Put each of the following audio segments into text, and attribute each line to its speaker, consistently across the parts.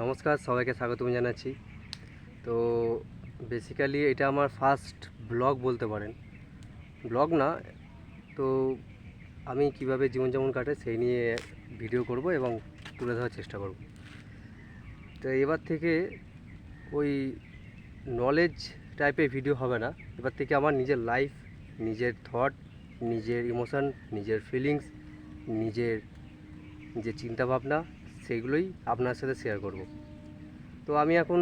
Speaker 1: নমস্কার, সবাইকে স্বাগতম জানাচ্ছি। তো বেসিক্যালি এটা আমার ফার্স্ট ব্লগ বলতে পারেন। ব্লগ না, তো আমি কীভাবে জীবনযাপন কাটে সেই নিয়ে ভিডিও করব এবং তুলে ধরার চেষ্টা করব। তো এবার থেকে ওই নলেজ টাইপের ভিডিও হবে না। এবার থেকে আমার নিজের লাইফ নিজের থট নিজের ইমোশন নিজের ফিলিংস নিজের যে চিন্তাভাবনা সেগুলোই আপনার সাথে শেয়ার করব। তো আমি এখন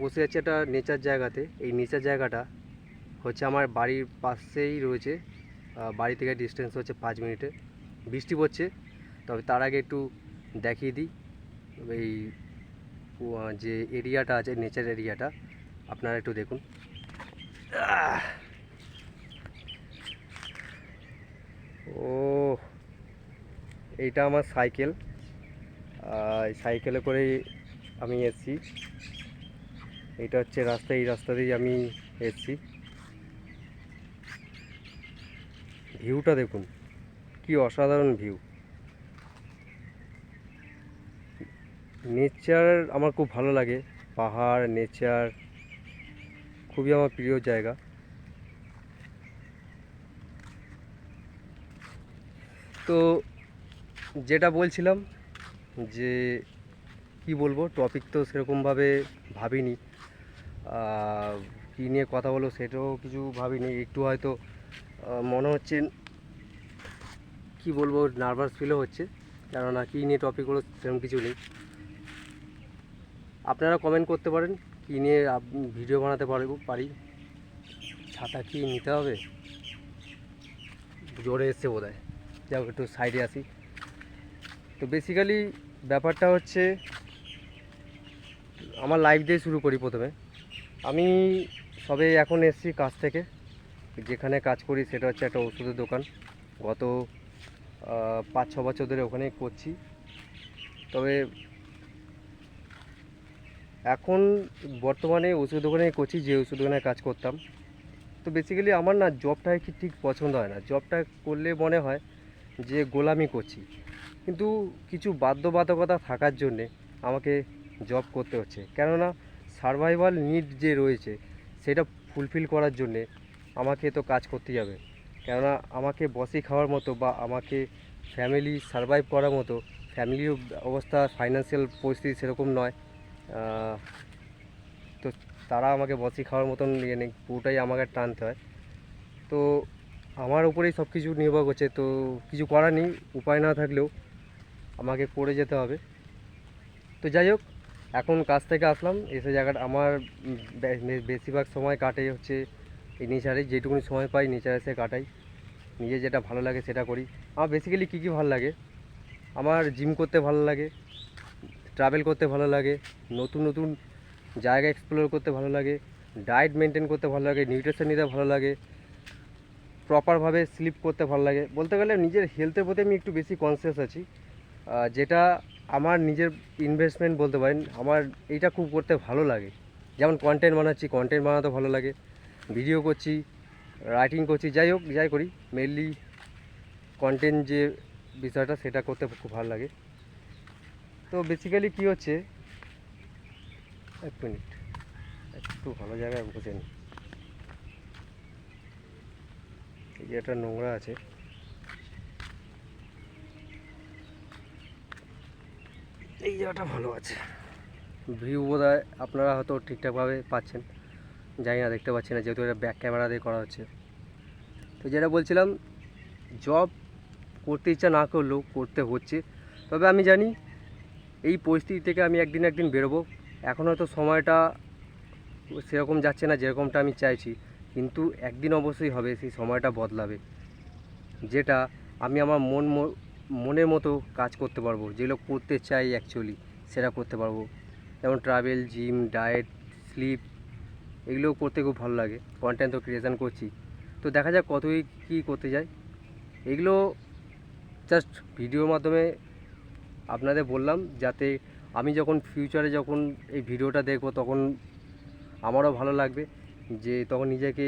Speaker 1: বসে আছি একটা নেচার জায়গাতে। এই নেচার জায়গাটা হচ্ছে আমার বাড়ির পাশেই রয়েছে। বাড়ি থেকে ডিস্টেন্স হচ্ছে পাঁচ মিনিটে। বৃষ্টি পড়ছে, তবে তার আগে একটু দেখিয়ে দিই। এই যে এরিয়াটা আছে নেচার এরিয়াটা আপনারা একটু দেখুন। ও এইটা আমার সাইকেল। সাইকেলে করেই আমি এসছি। এটা হচ্ছে রাস্তা, এই রাস্তা দিয়েই আমি এসছি। ভিউটা দেখুন, কি অসাধারণ ভিউ। নেচার আমার খুব ভালো লাগে, পাহাড়, নেচার, খুবই আমার প্রিয় জায়গা। তো যেটা বলছিলাম যে কি বলব টপিক তো সেরকমভাবে ভাবিনি। কী নিয়ে কথা বলব সেটাও কিছু ভাবিনি। একটু হয়তো মনে হচ্ছে কি বলব নার্ভাস ফিলও হচ্ছে। কেননা কী নিয়ে টপিক হলো সেরকম কিছু নেই। আপনারা কমেন্ট করতে পারেন, কী নিয়ে ভিডিও বানাতে পারব পারি। ছাতা কি নিতে হবে? জোরে এসছে বোধ হয় যাই একটু সাইডে আসি। তো বেসিক্যালি ব্যাপারটা হচ্ছে, আমার লাইফ দিয়ে শুরু করি প্রথমে। আমি সবে এখন এসেছি কাজ থেকে। যেখানে কাজ করি সেটা হচ্ছে একটা ওষুধের দোকান। গত পাঁচ, ছ বছর ধরে ওখানেই করছি। তবে এখন বর্তমানে ওষুধ দোকানেই করছি, যে ওষুধ দোকানে কাজ করতাম। তো বেসিক্যালি আমার না জবটা কি ঠিক পছন্দ হয় না। জবটা করলে মনে হয় যে গোলামি করছি। কিন্তু কিছু বাধ্যবাধকতা থাকার জন্যে আমাকে জব করতে হচ্ছে। কেননা সার্ভাইভাল নিড যে রয়েছে, সেটা ফুলফিল করার জন্যে আমাকে তো কাজ করতেই যাবে কেননা আমাকে বসে খাওয়ার মতো বা আমাকে ফ্যামিলি সার্ভাইভ করার মতো ফ্যামিলির অবস্থা ফাইন্যান্সিয়াল পরিস্থিতি সেরকম নয়। তো তারা আমাকে বসে খাওয়ার মতন ইয়ে নেই, পুরোটাই আমাকে টানতে হয়। তো আমার উপরেই সব কিছু নির্ভর করছে, তো কিছু করার নেই, উপায় না থাকলেও আমাকে করে যেতে হবে। তো যাই হোক, এখন কাজ থেকে আসলাম। এসে জায়গাটা আমার বেশিরভাগ সময় কাটে হচ্ছে এই নেচারে। যেটুকুনি সময় পাই নেচার এসে কাটাই। নিজে যেটা ভালো লাগে সেটা করি। আমার বেসিক্যালি কী কী ভালো লাগে? আমার জিম করতে ভালো লাগে ট্রাভেল করতে ভালো লাগে, নতুন নতুন জায়গা এক্সপ্লোর করতে ভালো লাগে ডায়েট মেনটেন করতে ভালো লাগে নিউট্রিশন নিতে ভালো লাগে প্রপারভাবে স্লিপ করতে ভালো লাগে। বলতে গেলে নিজের হেলথের প্রতি আমি একটু বেশি কনসিয়াস আছি। যেটা আমার নিজের ইনভেস্টমেন্ট বলতে পারেন, আমার এইটা খুব করতে ভালো লাগে। যেমন কন্টেন্ট বানাচ্ছি কন্টেন্ট বানাতে ভালো লাগে। ভিডিও করছি রাইটিং করছি, যাই হোক, যাই করি। মেনলি কন্টেন্ট যে বিষয়টা, সেটা করতে খুব ভালো লাগে। তো বেসিক্যালি কী হচ্ছে? এক মিনিট একটু ভালো জায়গায় বসে নিই এই যে একটা নোংরা আছে। এই জায়গাটা ভালো আছে। ভিউ বোধ হয় আপনারা হয়তো ঠিকঠাকভাবে পাচ্ছেন। জানি না, দেখতে পাচ্ছি না, যেহেতু এটা ব্যাক ক্যামেরা দিয়ে করা হচ্ছে। তো যেটা বলছিলাম জব করতে ইচ্ছা না করলেও করতে হচ্ছে। তবে আমি জানি, এই পরিস্থিতি থেকে আমি একদিন একদিন বেরোবো। এখন হয়তো সময়টা সেরকম যাচ্ছে না, যেরকমটা আমি চাইছি। কিন্তু একদিন অবশ্যই হবে, সেই সময়টা বদলাবে। যেটা আমি আমার মন মনের মতো কাজ করতে পারব যেগুলো করতে চাই অ্যাকচুয়ালি সেটা করতে পারব। যেমন ট্রাভেল জিম ডায়েট স্লিপ এগুলো করতে খুব ভালো লাগে কন্টেন্ট তো ক্রিয়েশান করছি। তো দেখা যাক কতই কী করতে যাই। এগুলো জাস্ট ভিডিওর মাধ্যমে আপনাদের বললাম, যাতে আমি যখন ফিউচারে যখন এই ভিডিওটা দেখব তখন আমারও ভালো লাগবে, যে তখন নিজেকে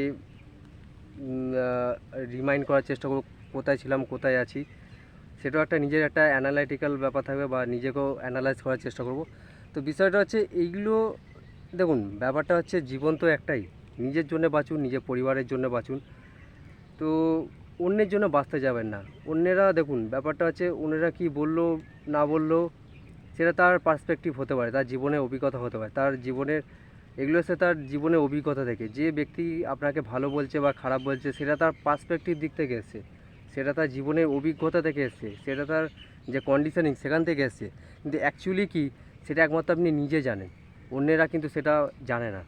Speaker 1: রিমাইন্ড করার চেষ্টা করব, কোথায় ছিলাম, কোথায় আছি। সেটাও একটা নিজের একটা অ্যানালাইটিক্যাল ব্যাপার থাকবে বা নিজেকেও অ্যানালাইজ করার চেষ্টা করব। তো বিষয়টা হচ্ছে এইগুলো, দেখুন, ব্যাপারটা হচ্ছে জীবন তো একটাই। নিজের জন্য বাঁচুন, নিজের পরিবারের জন্য বাঁচুন। তো অন্যের জন্য বাঁচতে যাবেন না। অন্যেরা, দেখুন, ব্যাপারটা হচ্ছে অন্যেরা কি বলল, না বলল, সেটা তার পার্সপেক্টিভ হতে পারে, তার জীবনের অভিজ্ঞতা হতে পারে। তার জীবনের, এগুলো হচ্ছে তার জীবনের অভিজ্ঞতা থেকে। যে ব্যক্তি আপনাকে ভালো বলছে বা খারাপ বলছে, সেটা তার পার্সপেক্টিভ দিক থেকে এসছে। সেটা তার জীবনের অভিজ্ঞতা থেকে এসছে, সেটা তার যে কন্ডিশনিং সেখান থেকে এসছে। কিন্তু অ্যাকচুয়ালি কি, সেটা একমাত্র আপনি নিজে জানেন, অন্যেরা কিন্তু সেটা জানে না।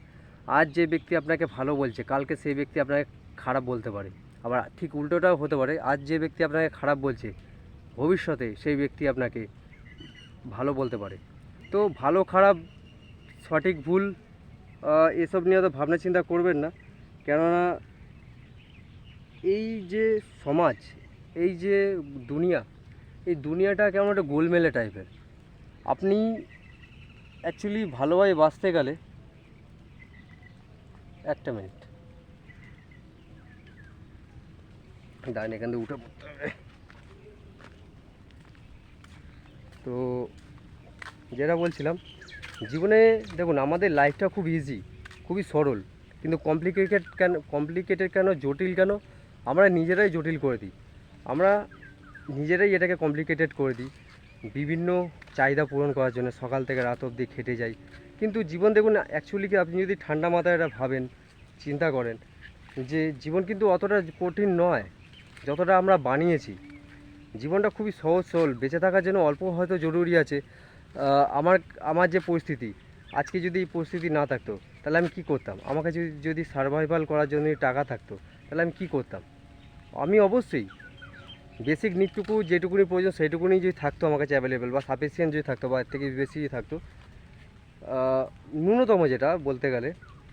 Speaker 1: আজ যে ব্যক্তি আপনাকে ভালো বলছে, কালকে সেই ব্যক্তি আপনাকে খারাপ বলতে পারে। আবার ঠিক উল্টোটাও হতে পারে, আজ যে ব্যক্তি আপনাকে খারাপ বলছে, ভবিষ্যতে সেই ব্যক্তি আপনাকে ভালো বলতে পারে। তো ভালো, খারাপ, সঠিক ভুল এসব নিয়ে তো ভাবনা চিন্তা করবেন না। কেননা এই যে সমাজ এই যে দুনিয়া, এই দুনিয়াটা কেমন একটা গোলমেলে টাইপের আপনি অ্যাকচুয়ালি ভালোভাবে বাঁচতে গেলে একটা মিনিট ডাইন এখান থেকে উঠে পড়তে হবে। তো যেটা বলছিলাম, জীবনে দেখুন, আমাদের লাইফটা খুব ইজি খুবই সরল, কিন্তু কমপ্লিকেটেড কেন কমপ্লিকেটেড কেন, জটিল কেন, আমরা নিজেরাই জটিল করে দিই। আমরা নিজেরাই এটাকে কমপ্লিকেটেড করে দিই। বিভিন্ন চাহিদা পূরণ করার জন্য সকাল থেকে রাত অবধি খেটে যাই। কিন্তু জীবন দেখুন অ্যাকচুয়ালি কি আপনি যদি ঠান্ডা মাথায় এটা ভাবেন, চিন্তা করেন যে জীবন কিন্তু অতটা কঠিন নয়, যতটা আমরা বানিয়েছি। জীবনটা খুবই সহজ সরল, বেঁচে থাকার জন্য অল্প হয়তো জরুরি আছে। আমার আমার যে পরিস্থিতি, আজকে যদি এই পরিস্থিতি না থাকতো, তাহলে আমি কি করতাম? আমাকে যদি যদি সার্ভাইভাল করার জন্য টাকা থাকতো, তাহলে আমি কি করতাম? আমি অবশ্যই বেসিক নিটটুকু যেটুকুনি প্রয়োজন সেইটুকুনি যদি থাকতো আমার কাছে অ্যাভেলেবেল বা সাফিসিয়েন্ট যদি থাকতো বা এর থেকে বেশি যদি থাকতো ন্যূনতম যেটা বলতে গেলে,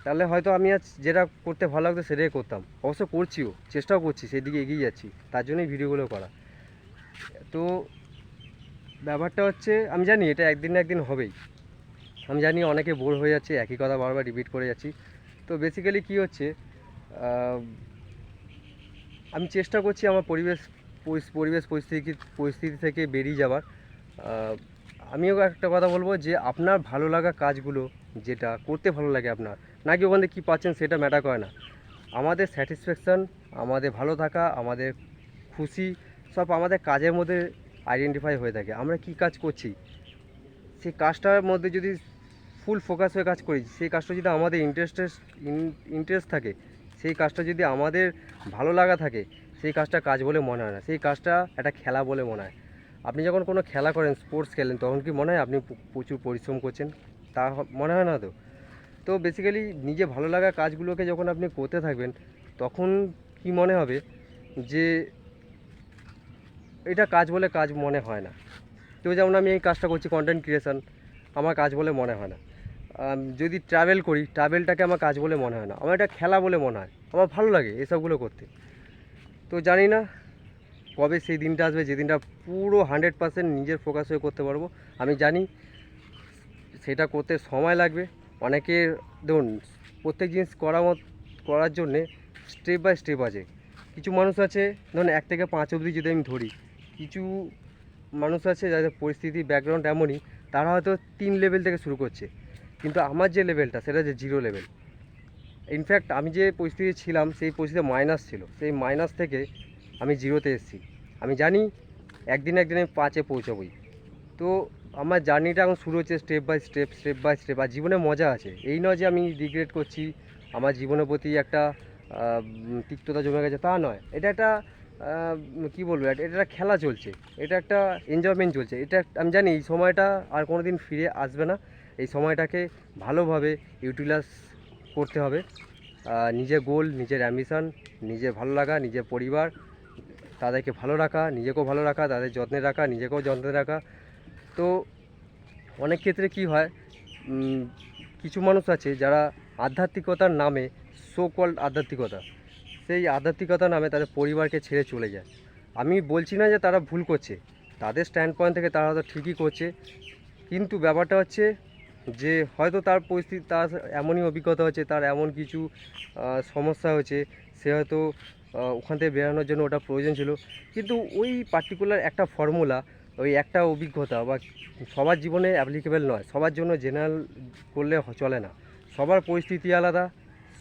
Speaker 1: তাহলে হয়তো আমি আজ যেটা করতে ভালো লাগতো সেটাই করতাম। অবশ্য করছিও, চেষ্টাও করছি সেই দিকে এগিয়ে যাচ্ছি, তার জন্যই ভিডিওগুলো করা। তো ব্যাপারটা হচ্ছে, আমি জানি এটা একদিন না একদিন হবেই। আমি জানি অনেকে বোর হয়ে যাচ্ছে, একই কথা বারবার রিপিট করে যাচ্ছি। তো বেসিক্যালি কী হচ্ছে আমি চেষ্টা করছি আমার পরিবেশ পরিবেশ পরিস্থিতি পরিস্থিতি থেকে বেরিয়ে যাওয়ার আমিও একটা কথা বলব যে আপনার ভালো লাগা কাজগুলো যেটা করতে ভালো লাগে আপনার, নাকি ওখান থেকে কী পাচ্ছেন সেটা ম্যাটার করে না। আমাদের স্যাটিসফ্যাকশান আমাদের ভালো থাকা, আমাদের খুশি, সব আমাদের কাজের মধ্যে আইডেন্টিফাই হয়ে থাকে। আমরা কি কাজ করছি? সেই কাজটার মধ্যে যদি ফুল ফোকাস হয়ে কাজ করি, সেই কাজটা যদি আমাদের ইন্টারেস্টেড ইন্টারেস্ট থাকে, সেই কাজটা যদি আমাদের ভালো লাগা থাকে সেই কাজটা কাজ বলে মনে হয় না। সেই কাজটা একটা খেলা বলে মনে হয়। আপনি যখন কোনো খেলা করেন স্পোর্টস খেলেন, তখন কি মনে হয় আপনি প্রচুর পরিশ্রম করছেন? তা মনে হয় না তো? তো বেসিক্যালি নিজে ভালো লাগা কাজগুলোকে যখন আপনি করতে থাকবেন, তখন কি মনে হবে যে এটা কাজ বলে কাজ মনে হয় না। তো যেমন আমি এই কাজটা করছি কন্টেন্ট ক্রিয়েশন আমার কাজ বলে মনে হয় না। যদি ট্রাভেল করি ট্রাভেলটাকে আমার কাজ বলে মনে হয় না। আমার এটা খেলা বলে মনে হয়। আমার ভালো লাগে এসবগুলো করতে। তো জানি না কবে সেই দিনটা আসবে, যে দিনটা পুরো হান্ড্রেড পার্সেন্ট নিজের ফোকাস হয়ে করতে পারব। আমি জানি সেটা করতে সময় লাগবে। অনেকের ধরুন প্রত্যেক জিনিস করা করার জন্যে স্টেপ বাই স্টেপ আছে। কিছু মানুষ আছে, ধরুন এক থেকে পাঁচ অবধি যদি আমি ধরি, কিছু মানুষ আছে যাদের পরিস্থিতি ব্যাকগ্রাউন্ড এমনই, তারা হয়তো তিন লেভেল থেকে শুরু করছে। কিন্তু আমার যে লেভেলটা সেটা যে জিরো লেভেল ইনফ্যাক্ট আমি যে পরিস্থিতি ছিলাম, সেই পরিস্থিতি মাইনাস ছিল। সেই মাইনাস থেকে আমি জিরোতে এসেছি। আমি জানি, একদিন একদিন আমি পাঁচে পৌঁছাবই। তো আমার জার্নিটা এখন শুরু হচ্ছে step by step step by step আর জীবনে মজা আছে। এই নয় যে আমি রিগ্রেট করছি, আমার জীবনের প্রতি একটা তিক্ততা জমে গেছে, তা নয়। এটা একটা কি বলব, এটা একটা খেলা চলছে। এটা একটা এনজয়মেন্ট চলছে। এটা আমি জানি এই সময়টা আর কোনো দিন ফিরে আসবে না। এই সময়টাকে ভালোভাবে ইউটিলাইজ করতে হবে। নিজের গোল নিজের অ্যাম্বিশন নিজের ভালো লাগা, নিজের পরিবার, তাদেরকে ভালো রাখা, নিজেকেও ভালো রাখা, তাদের যত্নে রাখা, নিজেকেও যত্নে রাখা। তো অনেক ক্ষেত্রে কি হয় কিছু মানুষ আছে যারা আধ্যাত্মিকতার নামে সো কল্ড আধ্যাত্মিকতা, সেই আধ্যাত্মিকতার নামে তাদের পরিবারকে ছেড়ে চলে যায়। আমি বলছি না যে তারা ভুল করছে, তাদের স্ট্যান্ড পয়েন্ট থেকে তারা হয়তো ঠিকই করছে, কিন্তু ব্যাপারটা হচ্ছে যে হয়তো তার পরিস্থিতি, তার এমনই অভিজ্ঞতা হচ্ছে, তার এমন কিছু সমস্যা হয়েছে সে হয়তো ওখান থেকে বেরানোর জন্য ওটা প্রয়োজন ছিল। কিন্তু ওই পার্টিকুলার একটা ফর্মুলা ওই একটা অভিজ্ঞতা বা সবার জীবনে অ্যাপ্লিকেবল নয়, সবার জন্য জেনারেল করলে চলে না। সবার পরিস্থিতি আলাদা,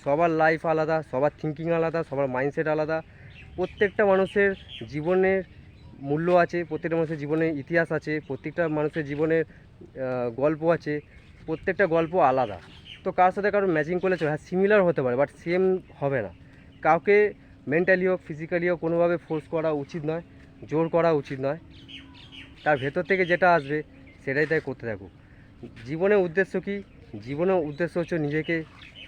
Speaker 1: সবার লাইফ আলাদা, সবার থিঙ্কিং আলাদা, সবার মাইন্ডসেট আলাদা। প্রত্যেকটা মানুষের জীবনের মূল্য আছে, প্রত্যেকটা মানুষের জীবনে ইতিহাস আছে, প্রত্যেকটা মানুষের জীবনের গল্প আছে। প্রত্যেকটা গল্প আলাদা। তো কার সাথে কারও ম্যাচিং করলে চলে হ্যাঁ সিমিলার হতে পারে বাট সেম হবে না। কাউকে মেন্টালি হোক ফিজিক্যালি হোক, কোনোভাবে ফোর্স করা উচিত নয়, জোর করা উচিত নয়। তার ভেতর থেকে যেটা আসবে, সেটাই তাই করতে থাকুক। জীবনের উদ্দেশ্য কি? জীবনের উদ্দেশ্য হচ্ছে নিজেকে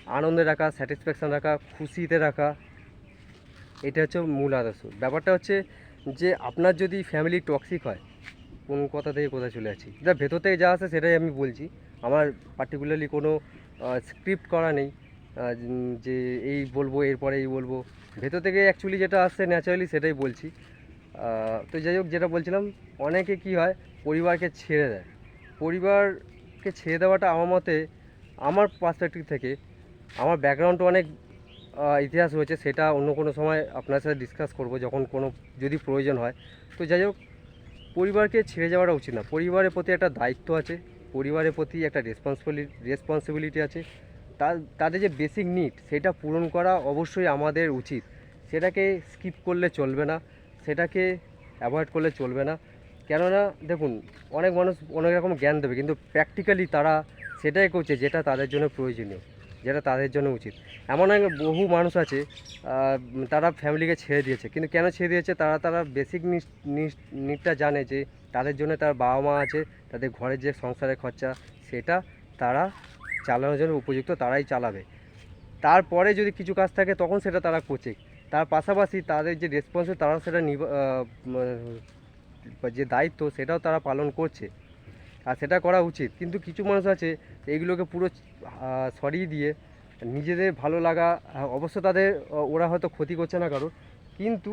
Speaker 1: আনন্দে রাখা স্যাটিসফ্যাকশান রাখা, খুশিতে রাখা। এটা হচ্ছে মূল আদর্শ। ব্যাপারটা হচ্ছে যে, আপনার যদি ফ্যামিলি টক্সিক হয় কোন কথা থেকে কোথায় চলে যাচ্ছি। যা ভেতর থেকে যা আসে সেটাই আমি বলছি। আমার পার্টিকুলারলি কোনো স্ক্রিপ্ট করা নেই। যে এই বলব, এরপরে এই বলব। ভেতর থেকে অ্যাকচুয়ালি যেটা আসছে ন্যাচারালি সেটাই বলছি। তো যাই হোক, যেটা বলছিলাম, অনেকে কি হয়, পরিবারকে ছেড়ে দেয়। পরিবারকে ছেড়ে দেওয়াটা আমার মতে, আমার পার্সপেক্টিভ থেকে, আমার ব্যাকগ্রাউন্ড অনেক ইতিহাস রয়েছে, সেটা অন্য কোনো সময় আপনার সাথে ডিসকাস করব, যখন কোনো যদি প্রয়োজন হয়। তো যাই হোক পরিবারকে ছেড়ে যাওয়াটা উচিত না। পরিবারের প্রতি একটা দায়িত্ব আছে, পরিবারের প্রতি একটা রেসপন্সিবিলিটি রেসপন্সিবিলিটি আছে। তাদের যে বেসিক নিড সেটা পূরণ করা অবশ্যই আমাদের উচিত। সেটাকে স্কিপ করলে চলবে না, সেটাকে অ্যাভয়েড করলে চলবে না। কেননা, দেখুন, অনেক মানুষ অনেক রকম জ্ঞান দেবে, কিন্তু প্র্যাকটিক্যালি তারা সেটাই করছে যেটা তাদের জন্য প্রয়োজনীয়। যেটা তাদের জন্য উচিত। এমন এক বহু মানুষ আছে তারা ফ্যামিলিকে ছেড়ে দিয়েছে। কিন্তু কেন ছেড়ে দিয়েছে? তারা তারা বেসিক নিডটা জানে যে তাদের জন্য তার বাবা মা আছে, তাদের ঘরের যে সংসারের খরচা, সেটা তারা চালানোর জন্য উপযুক্ত, তারাই চালাবে। তারপরে যদি কিছু কাজ থাকে, তখন সেটা তারা করছে। তার পাশাপাশি তাদের যে রেসপন্সিভ তারা সেটা যে দায়িত্ব, সেটাও তারা পালন করছে। আর সেটা করা উচিত। কিন্তু কিছু মানুষ আছে, এইগুলোকে পুরো সরিয়ে দিয়ে নিজেদের ভালো লাগা অবশ্য তাদের ওরা হয়তো ক্ষতি করছে না কারোর, কিন্তু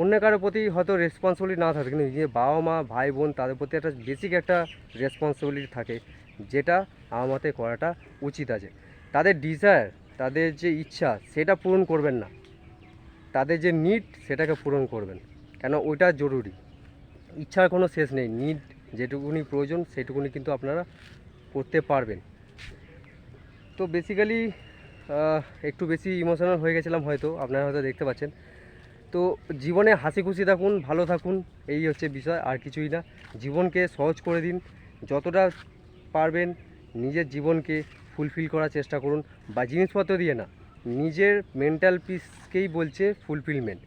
Speaker 1: অন্য কারোর প্রতি হয়তো রেসপন্সিবিলিটি না থাকে, কিন্তু নিজের বাবা মা, ভাই বোন তাদের প্রতি একটা বেসিক একটা রেসপন্সিবিলিটি থাকে, যেটা মতে করাটা উচিত আছে। তাদের ডিজায়ার তাদের যে ইচ্ছা, সেটা পূরণ করবেন না। তাদের যে নিড সেটাকে পূরণ করবেন। কেন ওইটা জরুরি। ইচ্ছার কোনো শেষ নেই। নিড যেটুকুনি প্রয়োজন, সেটুকুনি কিন্তু আপনারা করতে পারবেন। তো বেসিক্যালি একটু বেশি ইমোশনাল হয়ে গেছিলাম হয়তো, আপনারা হয়তো দেখতে পাচ্ছেন। তো জীবনে হাসি খুশি থাকুন, ভালো থাকুন, এই হচ্ছে বিষয়, আর কিছুই না। জীবনকে সহজ করে দিন, যতটা পারবেন নিজের জীবনকে ফুলফিল করার চেষ্টা করুন, বা জিনিসপত্র দিয়ে না, নিজের মেন্টাল পিসকেই বলছে ফুলফিলমেন্ট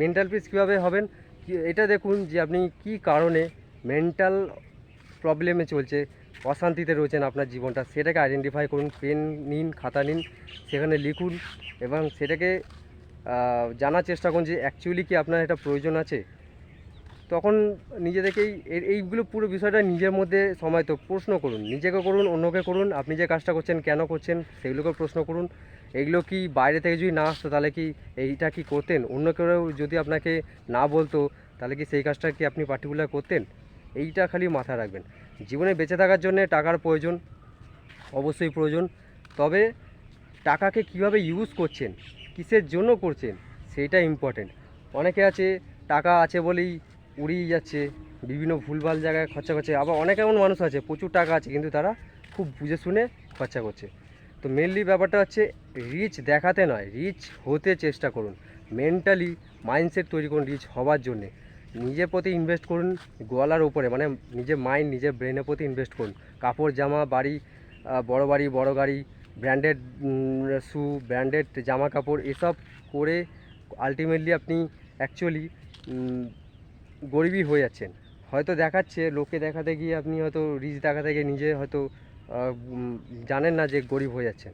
Speaker 1: মেন্টাল পিস কীভাবে হবেন? এটা দেখুন যে আপনি কি কারণে মেন্টাল প্রবলেমে চলছে অশান্তিতে রয়েছেন আপনার জীবনটা। সেটাকে আইডেন্টিফাই করুন পেন নিন, খাতা নিন, সেখানে লিখুন এবং সেটাকে জানার চেষ্টা করুন যে অ্যাকচুয়ালি কি আপনার এটা প্রয়োজন আছে। তখন নিজে থেকেই এইগুলো পুরো বিষয়টা নিজের মধ্যে সময় তো প্রশ্ন করুন। নিজেকে করুন, অন্যকে করুন, আপনি যে কাজটা করছেন, কেন করছেন সেগুলোকে প্রশ্ন করুন। এগুলো কি বাইরে থেকে যদি না আসতো, তাহলে কি এইটা কি করতেন? অন্য কেউ যদি আপনাকে না বলতো, তাহলে কি সেই কাজটা কি আপনি পার্টিকুলার করতেন? এইটা খালি মাথায় রাখবেন। জীবনে বেঁচে থাকার জন্য টাকার প্রয়োজন, অবশ্যই প্রয়োজন। তবে টাকাকে কীভাবে ইউজ করছেন, কিসের জন্য করছেন সেইটা ইম্পর্টেন্ট অনেকে আছে, টাকা আছে বলেই উড়িয়ে যাচ্ছে, বিভিন্ন ভুলভাল জায়গায় খরচা করছে। আবার অনেক এমন মানুষ আছে, প্রচুর টাকা আছে, কিন্তু তারা খুব বুঝে শুনে খরচা করছে। তো মেনলি ব্যাপারটা হচ্ছে রিচ দেখাতে নয় রিচ হতে চেষ্টা করুন। মেন্টালি মাইন্ডসেট তৈরি করুন রিচ হওয়ার জন্যে। নিজের প্রতি ইনভেস্ট করুন, গলার উপরে মানে নিজের মাইন্ড নিজের ব্রেনের প্রতি ইনভেস্ট করুন। কাপড়, জামা, বাড়ি বড় বাড়ি, বড় গাড়ি ব্র্যান্ডেড শু ব্র্যান্ডেড জামা কাপড়, এসব করে আলটিমেটলি আপনি অ্যাকচুয়ালি গরিবই হয়ে যাচ্ছেন। হয়তো দেখাচ্ছে লোকে দেখাতে গিয়ে আপনি হয়তো রিচ দেখাতে গিয়ে নিজে হয়তো জানেন না যে গরিব হয়ে যাচ্ছেন।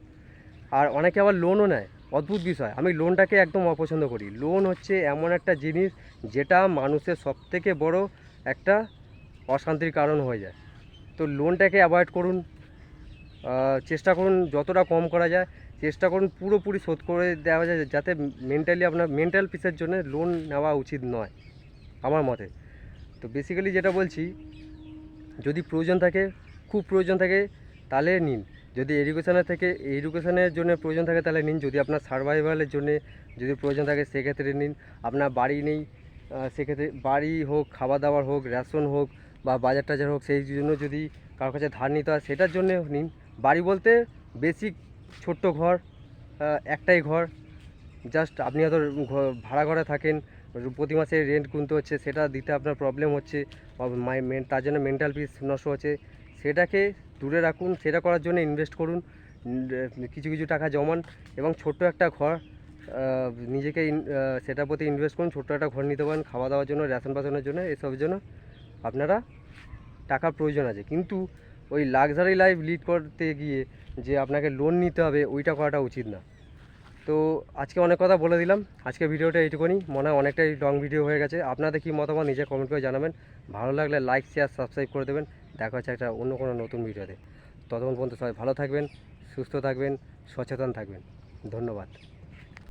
Speaker 1: আর অনেকে আবার লোনও নেয়। অদ্ভুত বিষয়। আমি লোনটাকে একদম অপছন্দ করি। লোন হচ্ছে এমন একটা জিনিস যেটা মানুষের সবথেকে বড় একটা অশান্তির কারণ হয়ে যায়। তো লোনটাকে অ্যাভয়েড করুন। চেষ্টা করুন যতটা কম করা যায়। চেষ্টা করুন পুরোপুরি শোধ করে দেওয়া যায় যাতে মেন্টালি আপনার মেন্টাল পিসের জন্য লোন নেওয়া উচিত নয়, আমার মতে। তো বেসিক্যালি যেটা বলছি, যদি প্রয়োজন থাকে, খুব প্রয়োজন থাকে, তাহলে নিন। যদি এডুকেশনের থেকে এডুকেশনের জন্য প্রয়োজন থাকে তাহলে নিন। যদি আপনার সার্ভাইভালের জন্য যদি প্রয়োজন থাকে, সেক্ষেত্রে নিন। আপনার বাড়ি নেই সেক্ষেত্রে বাড়ি হোক খাবার দাবার হোক রেশন হোক বা বাজার টাজার হোক, সেই জন্য যদি কারোর কাছে ধার নিতে হয়, সেটার জন্য নিন। বাড়ি বলতে বেসিক ছোট্ট ঘর একটাই ঘর। জাস্ট আপনি হয়তো ভাড়া ঘরে থাকেন, প্রতি মাসে রেন্ট গুনতে হচ্ছে, সেটা দিতে আপনার প্রবলেম হচ্ছে তার জন্য মেন্টাল পিস নষ্ট হচ্ছে। সেটাকে দূরে রাখুন, সেটা করার জন্য ইনভেস্ট করুন কিছু কিছু টাকা জমান এবং ছোট্ট একটা ঘর নিজেকে সেটার প্রতি ইনভেস্ট করুন, ছোট্ট একটা ঘর নিতে পারেন, খাওয়া দাওয়ার জন্য রেশন বাসনের জন্য এসবের জন্য আপনারা টাকার প্রয়োজন আছে। কিন্তু ওই লাক্সারি লাইফ লিড করতে গিয়ে যে আপনাকে লোন নিতে হবে, ওইটা করাটা উচিত না। তো আজকে অনেক কথা বলে দিলাম। আজকে ভিডিওটা এইটুকুনি। মনে হয় অনেকটাই লং ভিডিও হয়ে গেছে। আপনাদের কি মতামত নিজে কমেন্ট করে জানাবেন। ভালো লাগলে লাইক শেয়ার সাবস্ক্রাইব করে দেবেন। দেখা হচ্ছে একটা অন্য কোনো নতুন ভিডিওতে। ততক্ষণ পর্যন্ত সবাই ভালো থাকবেন, সুস্থ থাকবেন, সচেতন থাকবেন। ধন্যবাদ।